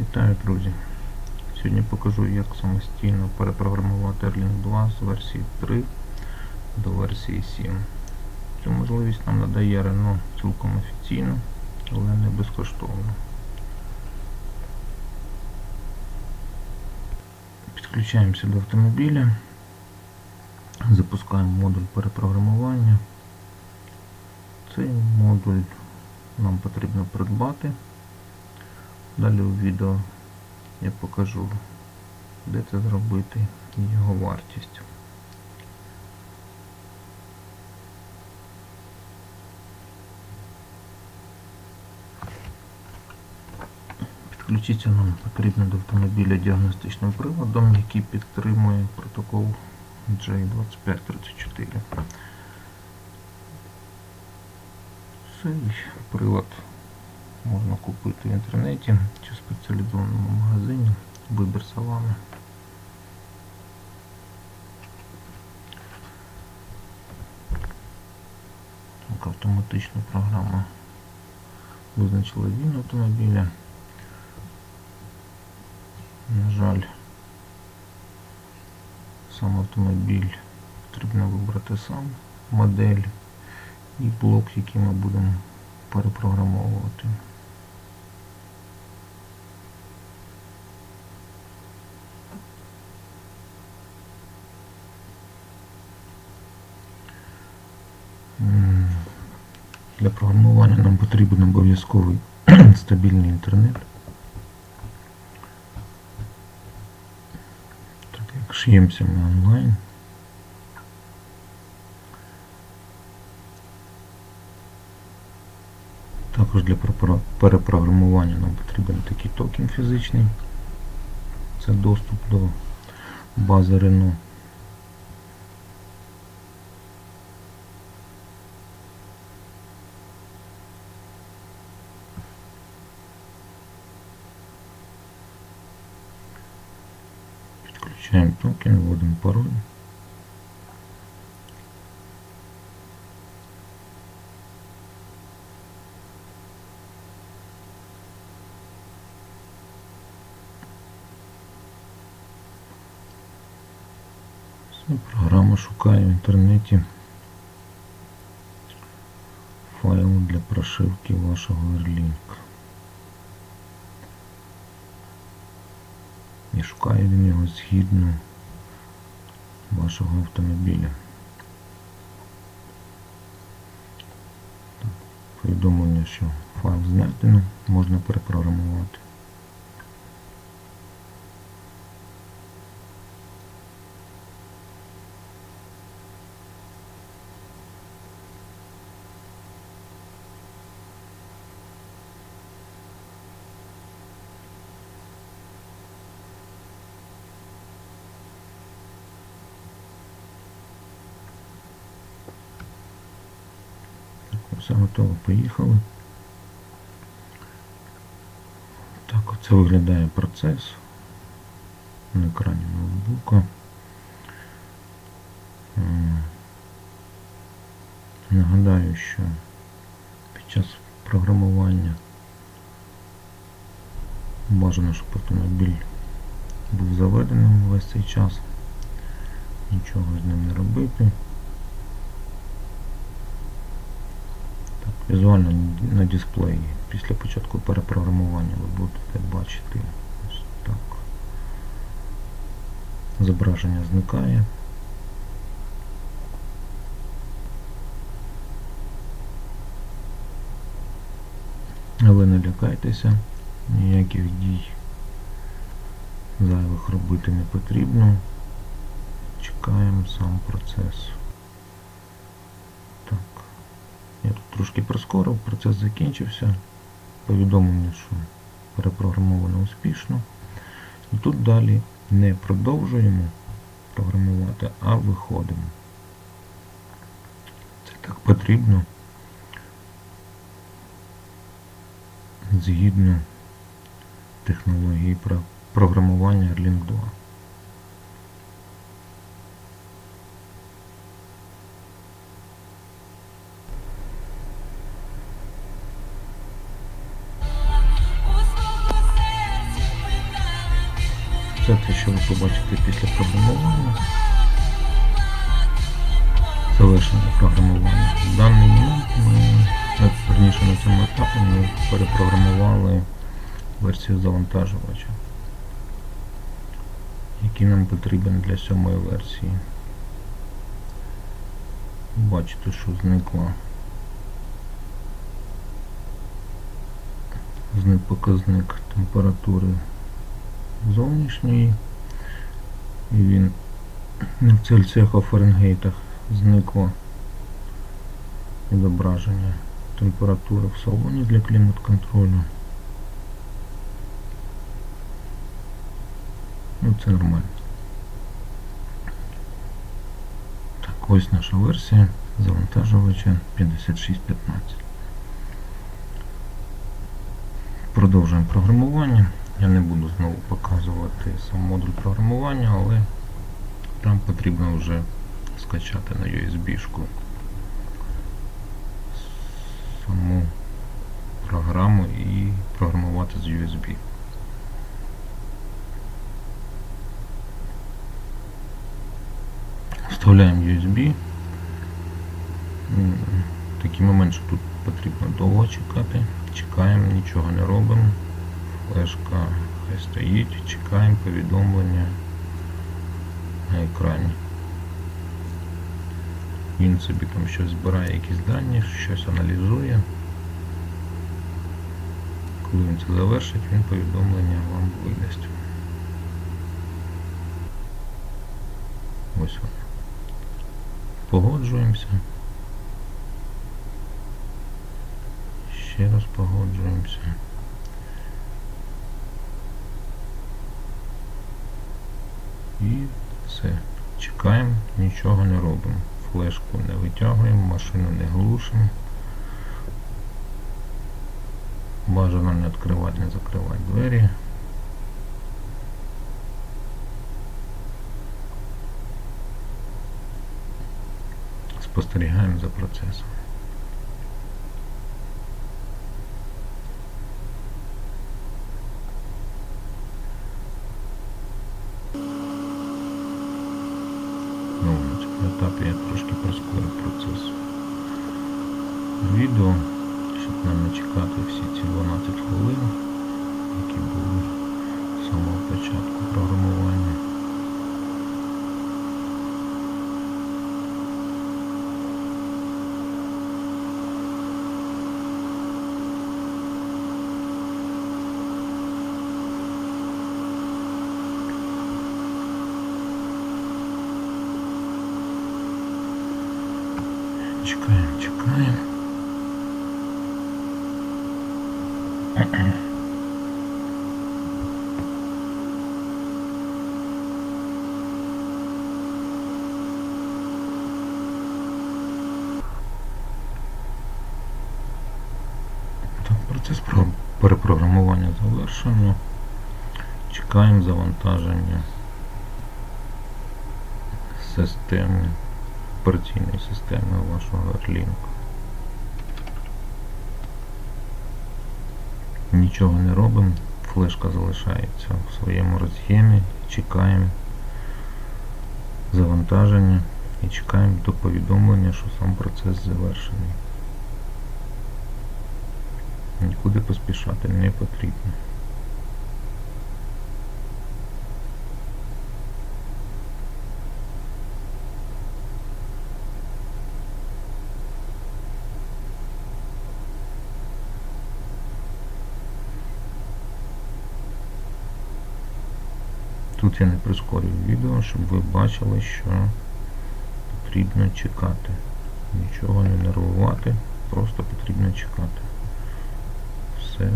Вітаю, друзі! Сьогодні покажу, як самостійно перепрограмувати Erlang 2 з версії 3 до версії 7. Цю можливість нам надає Renault цілком офіційно, але не безкоштовно. Підключаємося до автомобіля, запускаємо модуль перепрограмування. Цей модуль нам потрібно придбати. Далі у відео я покажу, де це зробити і його вартість. Підключитися нам потрібно до автомобіля діагностичним приладом, який підтримує протокол J2534. Цей прилад можна купити в інтернеті чи в спеціалізованому магазині. Вибір за вами. Так, автоматична програма визначила він автомобіля. На жаль, сам автомобіль потрібно вибрати сам модель і блок, який ми будемо перепрограмовувати. Для програмування нам потрібен обов'язковий стабільний інтернет. Так як шиємося ми онлайн. Також для перепрограмування нам потрібен такий токен фізичний. Це доступ до бази Renault. Токен, вводимо пароль. Програма шукає в інтернеті файл для прошивки вашого Erlang. І шукає він його згідно вашого автомобіля. Повідомлення, що файл знайдено, можна перепрограмувати. Все готово, поїхали. Так, оце виглядає процес на екрані ноутбука. Нагадаю, що під час програмування бажано, щоб автомобіль був заведеним весь цей час. Нічого з ним не робити. Візуально на дисплеї після початку перепрограмування ви будете бачити ось так. Зображення зникає. Але не лякайтеся, ніяких дій зайвих робити не потрібно. Чекаємо сам процес. Так. Я тут трошки прискорив, процес закінчився. Повідомлення, що перепрограмовано успішно. І тут далі не продовжуємо програмувати, а виходимо. Це так потрібно. Згідно технології програмування Erlang 2. Це те, що ви побачите після програмування. Завершення програмування. В даний момент ми, на- верніше на цьому етапі ми перепрограмували версію завантажувача, який нам потрібен для сьомої версії. Бачите, що зникла зник показник температури зовнішньої і він в Цельсіях, а в Фаренгейтах зникло відображення температури в салоні для клімат-контролю. Ну це нормально. Так, ось наша версія завантажувача 5615. Продовжуємо програмування. Я не буду знову показувати сам модуль програмування, але там потрібно вже скачати на USB-шку саму програму і програмувати з USB. Вставляємо USB. Такий момент, що тут потрібно довго чекати. Чекаємо, нічого не робимо. Флешка хай стоїть, чекаємо повідомлення на екрані. Він собі там щось збирає, якісь дані, щось аналізує. Коли він це завершить, він повідомлення вам видасть. Ось воно. Погоджуємося. Ще раз погоджуємося. І все. Чекаємо, нічого не робимо. Флешку не витягуємо, машину не глушимо. Бажано не відкривати, не закривати двері. Спостерігаємо за процесом. Ну, на цьому етапі я трошки прискорю процес відео, щоб нам не чекати всі ці 12 хвилин, які були з самого початку програмування. Чекаємо, чекаємо. Так, процес перепрограмування завершено. Чекаємо завантаження системи, операційної системи вашого Airlink. Нічого не робимо, флешка залишається в своєму роз'ємі, чекаємо завантаження і чекаємо до повідомлення, що сам процес завершений. Нікуди поспішати не потрібно. Тут я не прискорюю відео, щоб ви бачили, що потрібно чекати. Нічого не нервувати, просто потрібно чекати. Все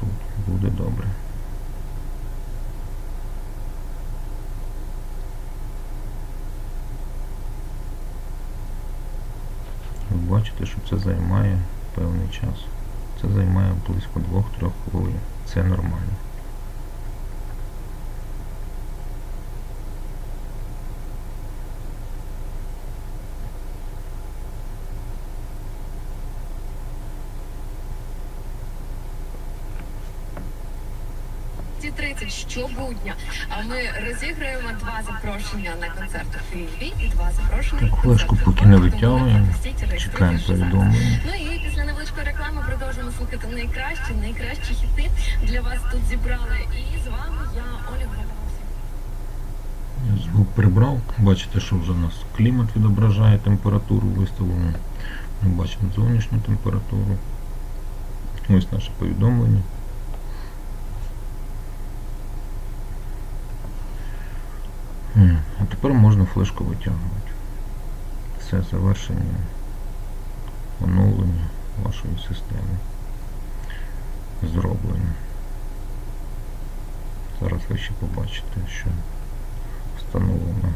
тут буде добре. Ви бачите, що це займає певний час. Це займає близько 2-3 хвилин. Це нормально. 20.30 щобудня. А ми розіграємо два запрошення на концерт у Києві і два запрошення на концерт поки не витягуємо. Чекаємо повідомлення. Ну і після невеличкої реклами продовжуємо слухати найкращі, найкращі хіти для вас тут зібрали. І з вами я Оля Грабовська. Звук прибрав. Бачите, що вже у нас клімат відображає температуру виставлену. Ми бачимо зовнішню температуру. Ось наше повідомлення. М, А тепер можна флешку витягувати. Все завершення оновлення вашої системи зроблено. Зараз ви ще побачите, що встановлена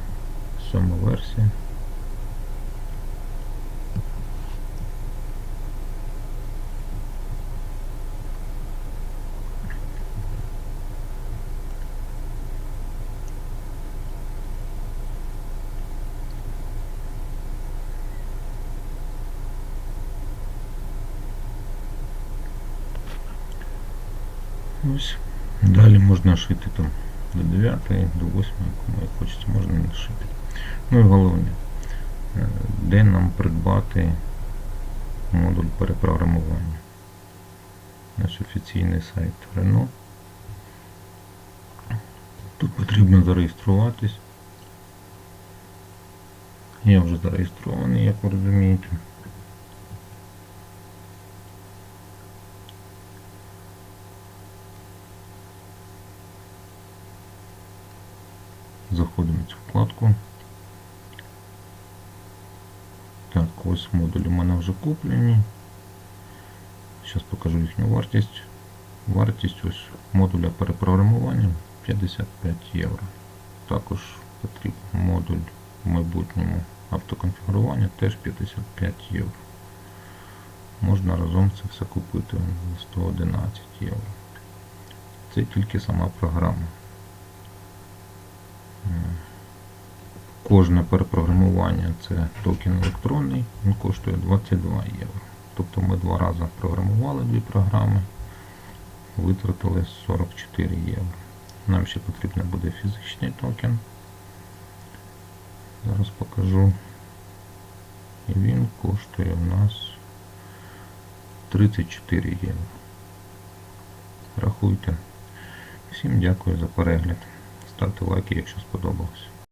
сьома версія. Ось. Далі можна шити там до 9, до 8, кому як хочеться, можна не шити. Ну і головне, е, де нам придбати модуль перепрограмування. Наш офіційний сайт Renault. Тут потрібно зареєструватись. Я вже зареєстрований, як ви розумієте. Заходимо в цю вкладку. Так, ось модулі в мене вже куплені. Зараз покажу їхню вартість. Вартість ось модуля перепрограмування 55 євро. Також потрібен модуль в майбутньому автоконфігурування теж 55 євро. Можна разом це все купити за 111 євро. Це тільки сама програма. Кожне перепрограмування це токен електронний, він коштує 22 євро. Тобто ми два рази програмували дві програми, витратили 44 євро. Нам ще потрібен буде фізичний токен. Зараз покажу. І він коштує у нас 34 євро. Рахуйте. Всім дякую за перегляд. Ставте лайки, якщо сподобалось.